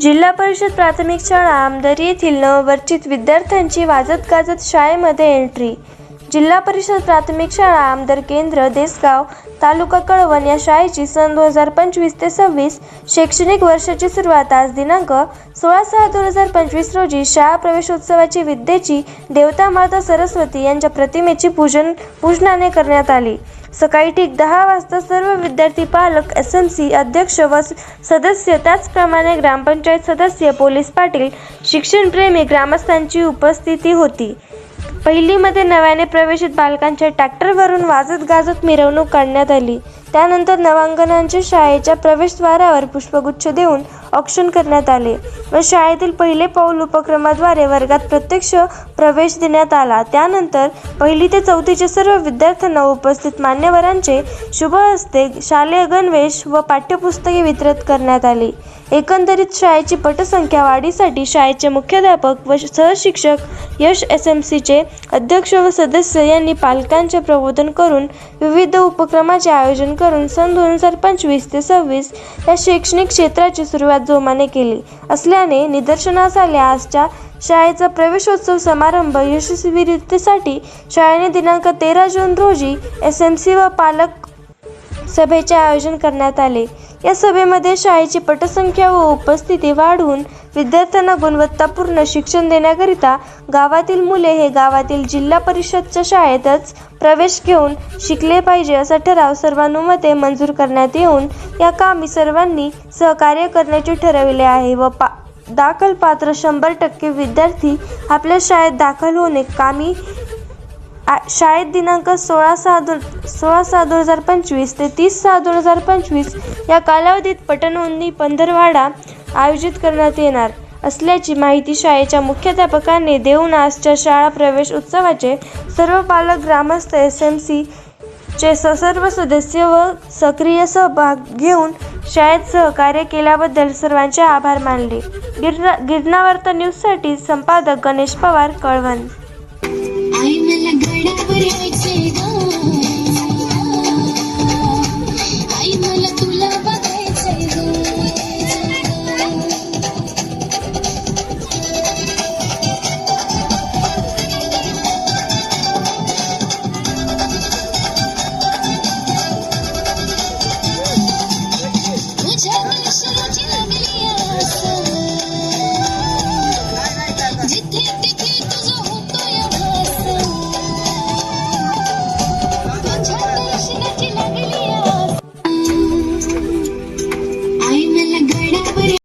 जिल्हा परिषद प्राथमिक शाळा आमदारी येथील नववर्चित विद्यार्थ्यांची वाजत गाजत शाळेमध्ये एंट्री. जिल्हा परिषद प्राथमिक शाळा आमदार केंद्र देसगाव तालुका कळवण या शाळेची सन दोन हजार पंचवीस ते सव्वीस शैक्षणिक वर्षाची सुरुवात आज दिनांक सोळा सहा दोन हजार पंचवीस रोजी शाळा प्रवेशोत्सवाची विद्येची देवता माता सरस्वती यांच्या प्रतिमेची पूजन पूजनाने करण्यात आली. सकाळी ठीक दहा वाजता सर्व विद्यार्थी पालक एस एम सी अध्यक्ष व सदस्य त्याचप्रमाणे ग्रामपंचायत सदस्य पोलीस पाटील शिक्षणप्रेमी ग्रामस्थांची उपस्थिती होती. पहिलीमध्ये नव्याने प्रवेशित बालकांच्या ट्रॅक्टरवरून वाजत गाजत मिरवणूक काढण्यात आली. त्यानंतर नवांगणांच्या शाळेच्या प्रवेशद्वारावर पुष्पगुच्छ देऊन औक्षण करण्यात आले व शाळेतील पहिले पाऊल उपक्रमाद्वारे वर्गात प्रत्यक्ष प्रवेश देण्यात आला. त्यानंतर पहिली ते चौथीचे सर्व विद्यार्थ्यांना उपस्थित मान्यवरांचे शुभ हस्ते शालेय गणवेश व पाठ्यपुस्तके वितरित करण्यात आली. एकंदरीत शाळेची पटसंख्या वाढीसाठी शाळेचे मुख्याध्यापक व सहशिक्षक यश एस एम सीचे अध्यक्ष व सदस्य यांनी पालकांचे प्रबोधन करून विविध उपक्रमाचे आयोजन करून सन दोन हजार पंचवीस ते सव्वीस या शैक्षणिक क्षेत्राची सुरुवात जोमाने केली. असल्याने निदर्शनास आले आजच्या शाळेचा प्रवेशोत्सव समारंभ यशस्वीरित्यासाठी शाळेने दिनांक तेरा जून रोजी एस एम सी व पालक सभेचे आयोजन करण्यात आले. या सभेमध्ये शाळेची पटसंख्या व उपस्थिती वाढवून विद्यार्थ्यांना गुणवत्तापूर्ण शिक्षण देण्याकरिता गावातील मुले हे गावातील जिल्हा परिषदच्या शाळेतच प्रवेश घेऊन शिकले पाहिजे असा ठराव सर्वानुमते मंजूर करण्यात येऊन या कामी सर्वांनी सहकार्य करण्याचे ठरविले आहे व पा दाखल पात्र शंभर टक्के विद्यार्थी आपल्या शाळेत दाखल होणे कामी शाळेत दिनांक सोळा सहा दो सोळा सहा दोन हजार पंचवीस ते तीस सहा दोन हजार पंचवीस या कालावधीत पटनोंदणी पंधरवाडा आयोजित करण्यात येणार असल्याची माहिती शाळेच्या मुख्याध्यापकांनी देऊन आजच्या शाळा प्रवेश उत्सवाचे सर्व पालक ग्रामस्थ एस एम सी चे स- सर्व सदस्य व सक्रिय सहभाग घेऊन शाळेत सहकार्य केल्याबद्दल सर्वांचे आभार मानले. गिरणा गिरणावर्त न्यूजसाठी संपादक गणेश पवार कळवण. புரிவை செய்தோம்.